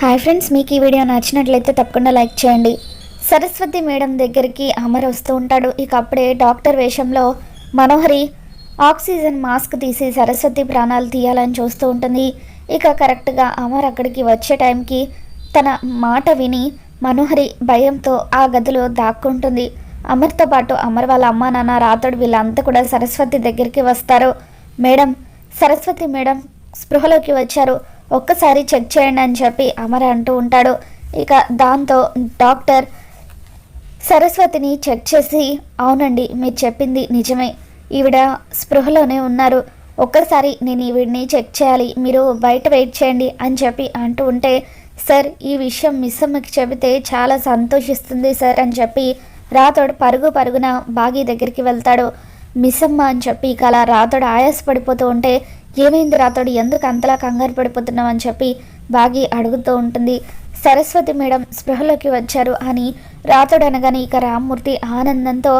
Hi friends మీకు ఈ video నచ్చినట్లయితే తప్పకుండా లైక్ చేయండి. సరస్వతి మేడం దగ్గరికి అమర్ వస్తూ ఉంటాడు. ఇక అప్పుడే డాక్టర్ వేషంలో మనోహరి ఆక్సిజన్ మాస్క్ తీసి సరస్వతి ప్రాణాలు తీయాలని చూస్తూ ఉంటుంది. ఇక కరెక్ట్గా అమర్ అక్కడికి వచ్చే టైంకి తన మాట విని మనోహరి భయంతో ఆ గదిలో దాక్కుంటుంది. అమర్తో పాటు అమర్ వాళ్ళ అమ్మ నాన్న రాతోడు వీళ్ళంతా కూడా సరస్వతి దగ్గరికి వస్తారు. మేడం సరస్వతి మేడం స్పృహలోకి వచ్చారు. ఒక్కసారి చెక్ చేయండి అని చెప్పి అమర్ అంటూ ఉంటాడు. ఇక దాంతో డాక్టర్ సరస్వతిని చెక్ చేసి అవునండి మీరు చెప్పింది నిజమే. ఈవిడ స్పృహలోనే ఉన్నారు. ఒక్కసారి నేను ఈవిడిని చెక్ చేయాలి. మీరు బయట వెయిట్ చేయండి అని చెప్పి అంటూ ఉంటే సార్ ఈ విషయం మిస్ అమ్మకి చెబితే చాలా సంతోషిస్తుంది సార్ అని చెప్పి రాతోడు పరుగు పరుగున బాగి దగ్గరికి వెళ్తాడు. మిస్ అమ్మ అని చెప్పి ఇక అలా రాతోడు ఆయాసపడిపోతూ ఉంటే ఏమైంది రాతోడు? ఎందుకు అంతలా కంగారు పడిపోతున్నావు అని చెప్పి బాగి అడుగుతూ ఉంటుంది. సరస్వతి మేడం స్పృహలోకి వచ్చారు అని రాతోడు అనగానే ఇక రామ్మూర్తి ఆనందంతో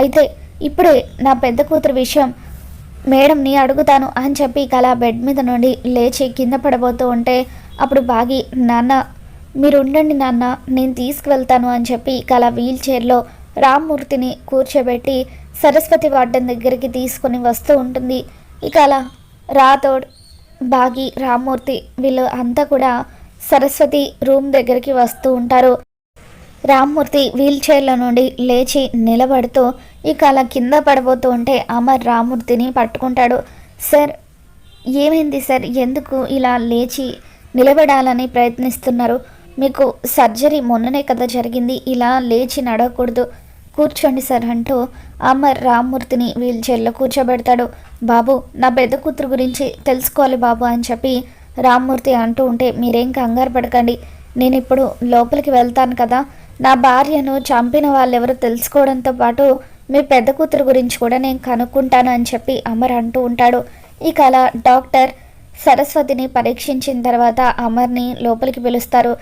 అయితే ఇప్పుడే నా పెద్ద కూతురు విషయం మేడంని అడుగుతాను అని చెప్పి ఇక అలా బెడ్ మీద నుండి లేచి కింద పడబోతూ ఉంటే అప్పుడు బాగి నాన్న మీరు ఉండండి నాన్న నేను తీసుకువెళ్తాను అని చెప్పి ఇక అలా వీల్ చైర్లో రామ్మూర్తిని కూర్చోబెట్టి సరస్వతి వార్డెన్ దగ్గరికి తీసుకొని వస్తూ ఉంటుంది. ఇక అలా రాథోడ్ బాగి రామ్మూర్తి వీళ్ళు అంతా కూడా సరస్వతి రూమ్ దగ్గరికి వస్తూ ఉంటారు. రామ్మూర్తి వీల్ చైర్లో నుండి లేచి నిలబడుతూ ఇక అలా కింద పడబోతూ ఉంటే అమర్ రామ్మూర్తిని పట్టుకుంటాడు. సార్ ఏమైంది సార్? ఎందుకు ఇలా లేచి నిలబడాలని ప్రయత్నిస్తున్నారు? మీకు సర్జరీ మొన్ననే కదా జరిగింది. ఇలా లేచి నడవకూడదు. కూర్చోండి సార్ అంటూ అమర్ రామ్మూర్తిని వీల్ చైర్లో కూర్చోబెడతాడు. బాబు నా పెద్ద కూతురు గురించి తెలుసుకోవాలి బాబు అని చెప్పి రామ్మూర్తి అంటూ ఉంటే మీరేం కంగారు పడకండి. నేను ఇప్పుడు లోపలికి వెళ్తాను కదా. నా భార్యను చంపిన వాళ్ళెవరో తెలుసుకోవడంతో పాటు మీ పెద్ద కూతురు గురించి కూడా నేను కనుక్కుంటాను అని చెప్పి అమర్ అంటూ ఉంటాడు. ఇక అలా డాక్టర్ సరస్వతిని పరీక్షించిన తర్వాత అమర్ని లోపలికి పిలుస్తారు.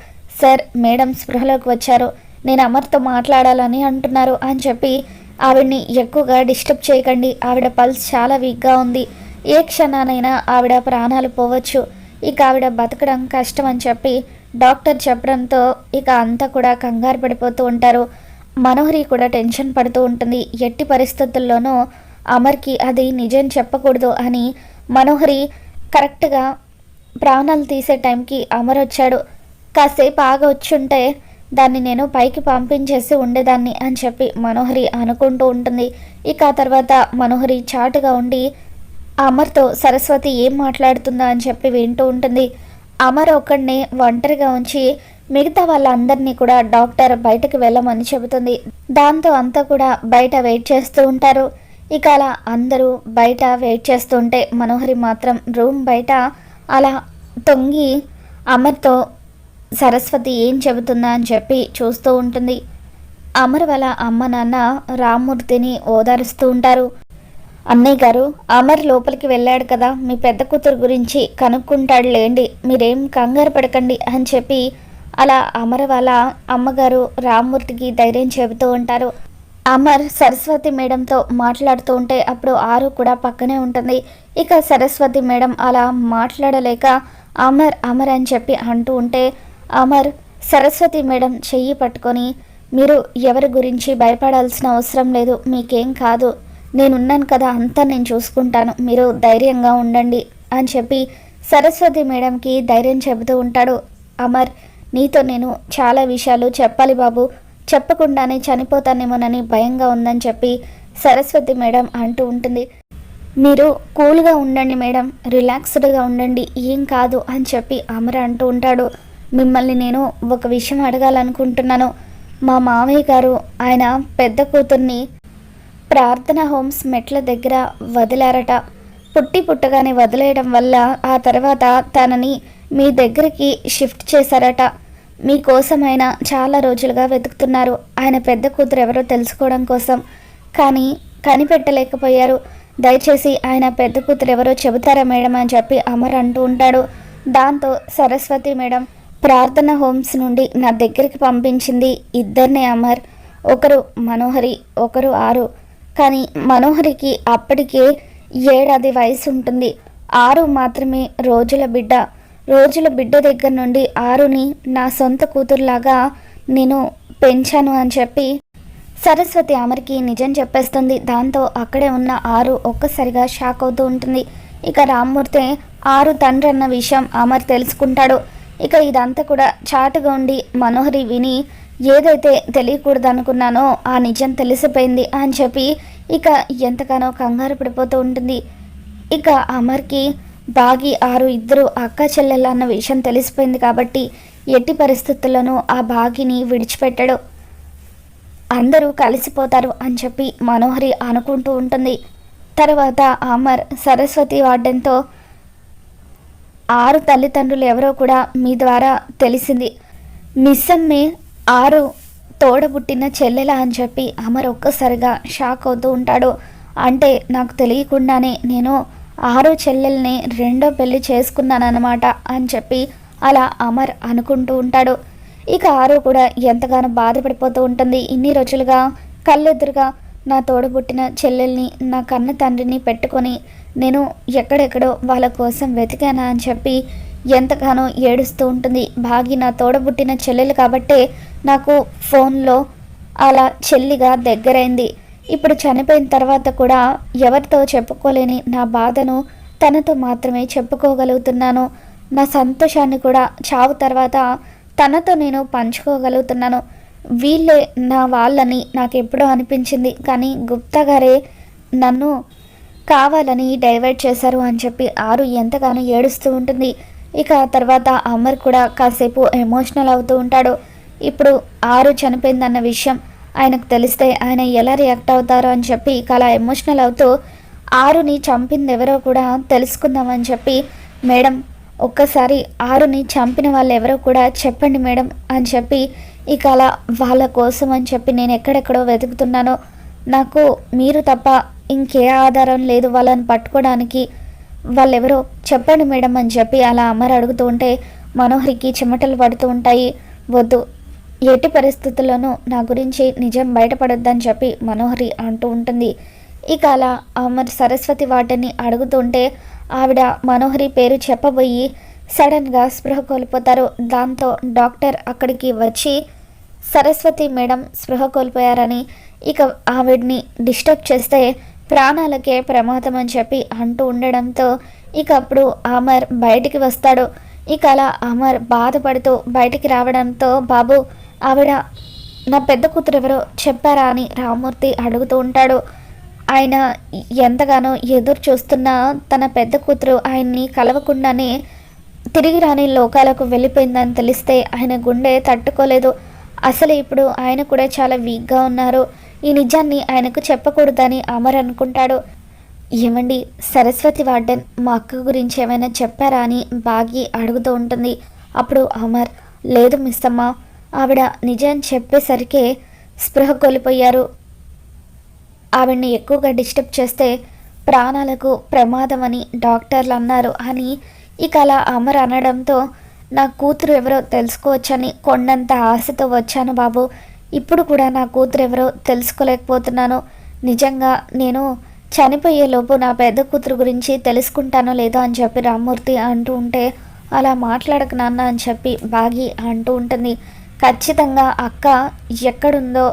సార్ మేడం స్పృహలోకి వచ్చారు. నేను అమర్తో మాట్లాడాలని అంటున్నారు అని చెప్పి ఆవిడ్ని ఎక్కువగా డిస్టర్బ్ చేయకండి. ఆవిడ పల్స్ చాలా వీక్గా ఉంది. ఏ క్షణానైనా ఆవిడ ప్రాణాలు పోవచ్చు. ఇక ఆవిడ బతకడం కష్టం అని చెప్పి డాక్టర్ చెప్పడంతో ఇక అంతా కూడా కంగారు పడిపోతూ ఉంటారు. మనోహరి కూడా టెన్షన్ పడుతూ ఉంటుంది. ఎట్టి పరిస్థితుల్లోనూ అమర్కి అది నిజం చెప్పకూడదు అని మనోహరి కరెక్ట్గా ప్రాణాలు తీసే టైంకి అమర్ వచ్చాడు. కాసేపు ఆగ వచ్చుంటే దాన్ని నేను పైకి పంపించేసి ఉండేదాన్ని అని చెప్పి మనోహరి అనుకుంటూ ఉంటుంది. ఇక ఆ తర్వాత మనోహరి చాటుగా ఉండి అమర్తో సరస్వతి ఏం మాట్లాడుతుందా? అని చెప్పి వింటూ ఉంటుంది. అమర్ ఒక్కడిని ఒంటరిగా ఉంచి మిగతా వాళ్ళందరినీ కూడా డాక్టర్ బయటకు వెళ్ళమని చెబుతుంది. దాంతో అంతా కూడా బయట వెయిట్ చేస్తూ ఉంటారు. ఇక అలా అందరూ బయట వెయిట్ చేస్తుంటే మనోహరి మాత్రం రూమ్ బయట అలా తొంగి అమర్తో సరస్వతి ఏం చెబుతుందా అని చెప్పి చూస్తూ ఉంటుంది. అమర్ వాళ్ళ అమ్మ నాన్న రామ్మూర్తిని ఓదారుస్తూ ఉంటారు. అన్నయ్య గారు అమర్ లోపలికి వెళ్ళాడు కదా మీ పెద్ద కూతురు గురించి కనుక్కుంటాడు లేండి మీరేం కంగారు పడకండి అని చెప్పి అలా అమర్ వాళ్ళ అమ్మగారు రామ్మూర్తికి ధైర్యం చెబుతూ ఉంటారు. అమర్ సరస్వతి మేడంతో మాట్లాడుతూ ఉంటే అప్పుడు ఆరు కూడా పక్కనే ఉంటుంది. ఇక సరస్వతి మేడం అలా మాట్లాడలేక అమర్ అమర్ అని చెప్పి అంటూ ఉంటే అమర్ సరస్వతి మేడం చెయ్యి పట్టుకొని మీరు ఎవరి గురించి భయపడాల్సిన అవసరం లేదు మీకేం కాదు. నేనున్నాను కదా అంతా నేను చూసుకుంటాను మీరు ధైర్యంగా ఉండండి అని చెప్పి సరస్వతి మేడంకి ధైర్యం చెబుతూ ఉంటాడు. అమర్ నీతో నేను చాలా విషయాలు చెప్పాలి బాబు. చెప్పకుండానే చనిపోతానేమోనని భయంగా ఉందని చెప్పి సరస్వతి మేడం అంటూ ఉంటుంది. మీరు కూల్గా ఉండండి మేడం రిలాక్స్డ్గా ఉండండి ఏం కాదు అని చెప్పి అమర్ అంటూ ఉంటాడు. మిమ్మల్ని నేను ఒక విషయం అడగాలనుకుంటున్నాను. మా మామయ్య గారు ఆయన పెద్ద కూతుర్ని ప్రార్థన హోమ్స్ మెట్ల దగ్గర వదిలారట. పుట్టి పుట్టగానే వదిలేయడం వల్ల ఆ తర్వాత తనని మీ దగ్గరికి షిఫ్ట్ చేశారట. మీకోసమైనా చాలా రోజులుగా వెతుకుతున్నారు. ఆయన పెద్ద కూతురు ఎవరో తెలుసుకోవడం కోసం. కానీ కనిపెట్టలేకపోయారు. దయచేసి ఆయన పెద్ద కూతురు ఎవరో చెబుతారా మేడం అని చెప్పి అమర్ అంటూ ఉంటాడు. దాంతో సరస్వతి మేడం ప్రార్థన హోమ్స్ నుండి నా దగ్గరికి పంపించింది ఇద్దరినే అమర్. ఒకరు మనోహరి ఒకరు ఆరు. కానీ మనోహరికి అప్పటికే ఏడాది వయసు ఉంటుంది. ఆరు మాత్రమే రోజుల బిడ్డ. రోజుల బిడ్డ దగ్గర నుండి ఆరుని నా సొంత కూతురులాగా నేను పెంచాను అని చెప్పి సరస్వతి అమర్కి నిజం చెప్పేస్తుంది. దాంతో అక్కడే ఉన్న ఆరు ఒక్కసారిగా షాక్ అవుతూ ఉంటుంది. ఇక రామ్మూర్తి ఆరు తండ్రి అన్న విషయం అమర్ తెలుసుకుంటాడు. ఇక ఇదంతా కూడా చాటుగా ఉండి మనోహరి విని ఏదైతే తెలియకూడదు అనుకున్నానో ఆ నిజం తెలిసిపోయింది అని చెప్పి ఇక ఎంతగానో కంగారు పడిపోతూ ఉంటుంది. ఇక అమర్కి బాగి ఆరు ఇద్దరు అక్క చెల్లెలు అన్న విషయం తెలిసిపోయింది కాబట్టి ఎట్టి పరిస్థితుల్లోనూ ఆ బాగిని విడిచిపెట్టడు. అందరూ కలిసిపోతారు అని చెప్పి మనోహరి అనుకుంటూ ఉంటుంది. తర్వాత అమర్ సరస్వతి వార్డెన్తో ఆరు తల్లిదండ్రులు ఎవరో కూడా మీ ద్వారా తెలిసింది. మిస్సమ్మే ఆరు తోడబుట్టిన చెల్లెల అని చెప్పి అమర్ ఒక్కసారిగా షాక్ అవుతూ ఉంటాడు. అంటే నాకు తెలియకుండానే నేను ఆరు చెల్లెల్ని రెండో పెళ్ళి చేసుకున్నానన్నమాట అని చెప్పి అలా అమర్ అనుకుంటూ ఉంటాడు. ఇక ఆరు కూడా ఎంతగానో బాధపడిపోతూ ఉంటుంది. ఇన్ని రోజులుగా కళ్ళెదురుగా నా తోడబుట్టిన చెల్లెల్ని నా కన్న తండ్రిని పెట్టుకొని నేను ఎక్కడెక్కడో వాళ్ళ కోసం వెతికానా అని చెప్పి ఎంతగానో ఏడుస్తూ ఉంటుంది. భాగి నా తోడబుట్టిన చెల్లెలు కాబట్టే నాకు ఫోన్లో అలా చెల్లిగా దగ్గరైంది. ఇప్పుడు చనిపోయిన తర్వాత కూడా ఎవరితో చెప్పుకోలేని నా బాధను తనతో మాత్రమే చెప్పుకోగలుగుతున్నాను. నా సంతోషాన్ని కూడా చావు తర్వాత తనతో నేను పంచుకోగలుగుతున్నాను. వీళ్ళే నా వాళ్ళని నాకు ఎప్పుడో అనిపించింది కానీ గుప్తా గారే నన్ను కావాలని డైవర్ట్ చేశారు అని చెప్పి ఆరు ఎంతగానో ఏడుస్తూ ఉంటుంది. ఇక తర్వాత అమర్ కూడా కాసేపు ఎమోషనల్ అవుతూ ఉంటాడు. ఇప్పుడు ఆరు చనిపోయిందన్న విషయం ఆయనకు తెలిస్తే ఆయన ఎలా రియాక్ట్ అవుతారో అని చెప్పి ఇక అలా ఎమోషనల్ అవుతూ ఆరుని చంపింది ఎవరో కూడా తెలుసుకుందామని చెప్పి మేడం ఒక్కసారి ఆరుని చంపిన వాళ్ళు ఎవరో కూడా చెప్పండి మేడం అని చెప్పి ఇక అలా వాళ్ళ కోసం అని చెప్పి నేను ఎక్కడెక్కడో వెతుకుతున్నానో నాకు మీరు తప్ప ఇంకే ఆధారం లేదు వాళ్ళని పట్టుకోవడానికి. వాళ్ళెవరో చెప్పండి మేడం అని చెప్పి అలా అమ్మరు అడుగుతూ ఉంటే మనోహరికి చెమటలు పడుతూ ఉంటాయి. వద్దు ఎట్టి పరిస్థితుల్లోనూ నా గురించి నిజం బయటపడొద్దని చెప్పి మనోహరి అంటూ ఉంటుంది. ఇక అలా అమర్ సరస్వతి వాటిని అడుగుతుంటే ఆవిడ మనోహరి పేరు చెప్పబోయి సడన్గా స్పృహ కోల్పోతారు. దాంతో డాక్టర్ అక్కడికి వచ్చి సరస్వతి మేడం స్పృహ కోల్పోయారని ఇక ఆవిడ్ని డిస్టర్బ్ చేస్తే ప్రాణాలకే ప్రమాదం అని చెప్పి అంటూ ఉండడంతో ఇక అప్పుడు అమర్ బయటికి వస్తాడు. ఇక అలా అమర్ బాధపడుతూ బయటికి రావడంతో బాబు ఆవిడ నా పెద్ద కూతురు ఎవరో చెప్పారా? అని రామూర్తి అడుగుతూ ఉంటాడు. ఆయన ఎంతగానో ఎదురు చూస్తున్న తన పెద్ద కూతురు ఆయన్ని కలవకుండానే తిరిగి రాని లోకాలకు వెళ్ళిపోయిందని తెలిస్తే ఆయన గుండె తట్టుకోలేదు. అసలు ఇప్పుడు ఆయన కూడా చాలా వీక్గా ఉన్నారు. ఈ నిజాన్ని ఆయనకు చెప్పకూడదని అమర్ అనుకుంటాడు. ఏమండి సరస్వతి వార్డెన్ మా అక్క గురించి ఏమైనా చెప్పారా అని బాగి అడుగుతూ ఉంటుంది. అప్పుడు అమర్ లేదు మిస్తమ్మ ఆవిడ నిజం చెప్పేసరికే స్పృహ కోల్పోయారు. ఆవిడ్ని ఎక్కువగా డిస్టర్బ్ చేస్తే ప్రాణాలకు ప్రమాదం అని డాక్టర్లు అన్నారు అని ఇక అలా అమర్ అనడంతో నా కూతురు ఎవరో తెలుసుకోవచ్చని కొండంత ఆశతో వచ్చాను బాబు. ఇప్పుడు కూడా నా కూతురు ఎవరో తెలుసుకోలేకపోతున్నాను. నిజంగా నేను చనిపోయేలోపు నా పెద్ద కూతురు గురించి తెలుసుకుంటానో లేదో అని చెప్పి రామ్మూర్తి అంటూ ఉంటే అలా మాట్లాడక నాన్న అని చెప్పి బాగి అంటూ ఉంటుంది. ఖచ్చితంగా అక్క ఎక్కడుందో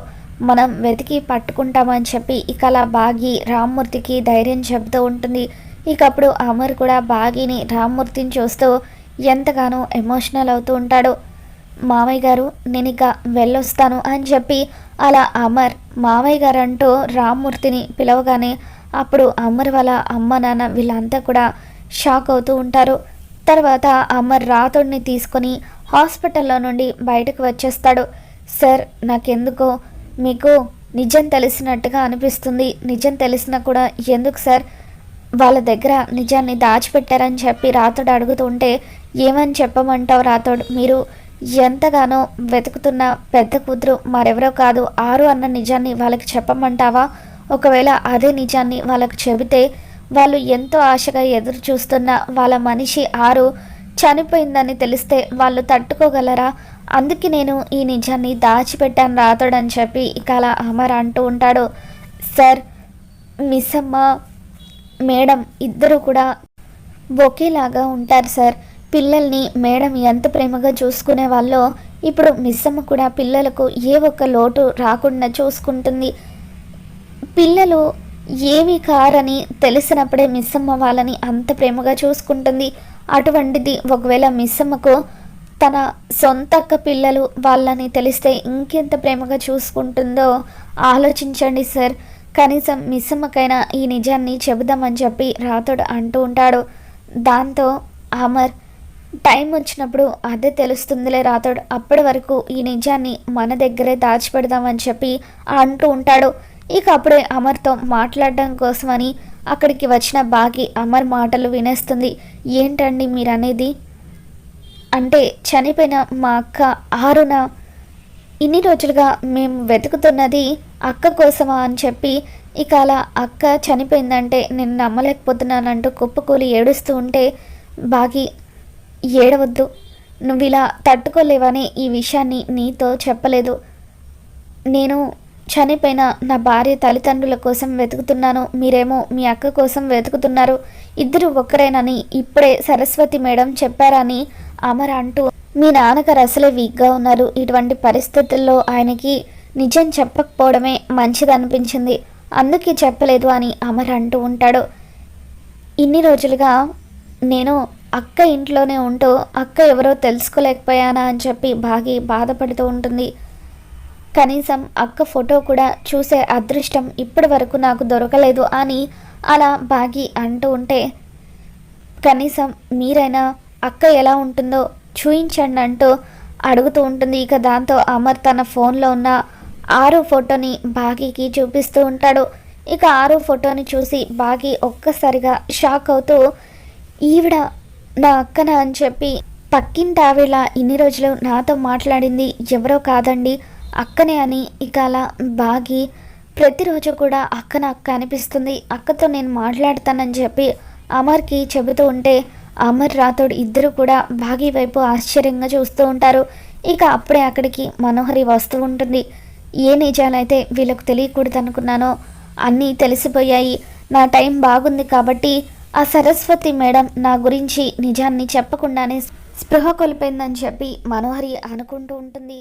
మనం వెతికి పట్టుకుంటామని చెప్పి ఇక అలా బాగి రామ్మూర్తికి ధైర్యం చెబుతూ ఉంటుంది. ఇక అప్పుడు అమర్ కూడా బాగిని రామ్మూర్తిని చూస్తూ ఎంతగానో ఎమోషనల్ అవుతూ ఉంటాడు. మామయ్య గారు నేను ఇక వెళ్ళొస్తాను అని చెప్పి అలా అమర్ మామయ్య గారు అంటూ రామ్మూర్తిని పిలవగానే అప్పుడు అమర్ వాళ్ళ అమ్మ నాన్న వీళ్ళంతా కూడా షాక్ అవుతూ ఉంటారు. తర్వాత అమర్ రాతుడిని తీసుకొని హాస్పిటల్లో నుండి బయటకు వచ్చేస్తాడు. సార్ నాకెందుకో? మీకు నిజం తెలిసినట్టుగా అనిపిస్తుంది. నిజం తెలిసినా కూడా ఎందుకు సార్? వాళ్ళ దగ్గర నిజాన్ని దాచిపెట్టారని చెప్పి రాతోడు అడుగుతుంటే ఏమని చెప్పమంటావు రాతోడు మీరు ఎంతగానో వెతుకుతున్న పెద్ద కూతురు మరెవరో కాదు. ఆరు అన్న నిజాన్ని వాళ్ళకి చెప్పమంటావా? ఒకవేళ అదే నిజాన్ని వాళ్ళకి చెబితే వాళ్ళు ఎంతో ఆశగా ఎదురు చూస్తున్న వాళ్ళ మనిషి ఆరు చనిపోయిందని తెలిస్తే వాళ్ళు తట్టుకోగలరా? అందుకే నేను ఈ నిజాన్ని దాచిపెట్టాను రాతోడని చెప్పి ఇక అలా అమర్ అంటూ ఉంటాడు. సార్ మిస్ అమ్మ మేడం ఇద్దరు కూడా ఒకేలాగా ఉంటారు సార్. పిల్లల్ని మేడం ఎంత ప్రేమగా చూసుకునే వాళ్ళో ఇప్పుడు మిస్సమ్మ కూడా పిల్లలకు ఏ ఒక్క లోటు రాకుండా చూసుకుంటుంది. పిల్లలు ఏమి కారని తెలిసినప్పుడే మిస్సమ్మ వాళ్ళని అంత ప్రేమగా చూసుకుంటుంది. అటువంటిది ఒకవేళ మిస్సమ్మకు తన సొంత అక్క పిల్లలు వాళ్ళని తెలిస్తే ఇంకెంత ప్రేమగా చూసుకుంటుందో ఆలోచించండి సార్. కనీసం మిస్సమ్మకైనా ఈ నిజాన్ని చెబుదామని చెప్పి రాతోడు అంటూ ఉంటాడు. దాంతో అమర్ టైం వచ్చినప్పుడు అదే తెలుస్తుందిలే రాతోడు అప్పటి వరకు ఈ నిజాన్ని మన దగ్గరే దాచిపెడదామని చెప్పి అంటూ ఉంటాడు. ఇక అప్పుడే అమర్తో మాట్లాడడం కోసమని అక్కడికి వచ్చిన బాగి అమర్ మాటలు వినేస్తుంది. ఏంటండి మీరనేది? అంటే చనిపోయిన మా అక్క ఆరున? ఇన్ని రోజులుగా మేము వెతుకుతున్నది అక్క కోసమా అని చెప్పి ఇక అలా అక్క చనిపోయిందంటే నేను నమ్మలేకపోతున్నానంటూ కుప్పకూలి ఏడుస్తూ ఉంటే బాగి ఏడవద్దు. నువ్వు ఇలా తట్టుకోలేవని ఈ విషయాన్ని నీతో చెప్పలేదు. నేను చనిపోయిన నా భార్య తల్లిదండ్రుల కోసం వెతుకుతున్నాను. మీరేమో మీ అక్క కోసం వెతుకుతున్నారు. ఇద్దరు ఒక్కరేనని ఇప్పుడే సరస్వతి మేడం చెప్పారని అమర్ అంటూ మీ నాన్నగారు అసలే వీక్గా ఉన్నారు. ఇటువంటి పరిస్థితుల్లో ఆయనకి నిజం చెప్పకపోవడమే మంచిదనిపించింది. అందుకే చెప్పలేదు అని అమర్ అంటూ ఉంటాడు. ఇన్ని రోజులుగా నేను అక్క ఇంట్లోనే ఉంటూ అక్క ఎవరో తెలుసుకోలేకపోయానా అని చెప్పి బాగి బాధపడుతూ ఉంటుంది. కనీసం అక్క ఫోటో కూడా చూసే అదృష్టం ఇప్పటి వరకు నాకు దొరకలేదు అని అలా బాగి అంటూ ఉంటే కనీసం మీరైనా అక్క ఎలా ఉంటుందో చూయించండి అంటూ అడుగుతూ ఉంటుంది. ఇక దాంతో అమర్ తన ఫోన్లో ఉన్న ఆరు ఫోటోని బాగీకి చూపిస్తూ ఉంటాడు. ఇక ఆరు ఫోటోని చూసి బాగీ ఒక్కసారిగా షాక్ అవుతూ ఈవిడ నా అక్కన అని చెప్పి పక్కింటి ఆవిడ ఇన్ని రోజులు నాతో మాట్లాడింది ఎవరో కాదండి అక్కనే అని ఇక అలా బాగి ప్రతిరోజు కూడా అక్కన అక్క అనిపిస్తుంది. అక్కతో నేను మాట్లాడతానని చెప్పి అమర్కి చెబుతూ ఉంటే అమర్ రాథోడ్ ఇద్దరు కూడా భాగి వైపు ఆశ్చర్యంగా చూస్తూ ఉంటారు. ఇక అప్పుడే అక్కడికి మనోహరి వస్తూ ఉంటుంది. ఏ నిజాలైతే వీళ్ళకు తెలియకూడదు అనుకున్నానో అన్నీ తెలిసిపోయాయి. నా టైం బాగుంది కాబట్టి ఆ సరస్వతి మేడం నా గురించి నిజాన్ని చెప్పకుండానే స్పృహ కోల్పోయిందని చెప్పి మనోహరి అనుకుంటూ ఉంటుంది.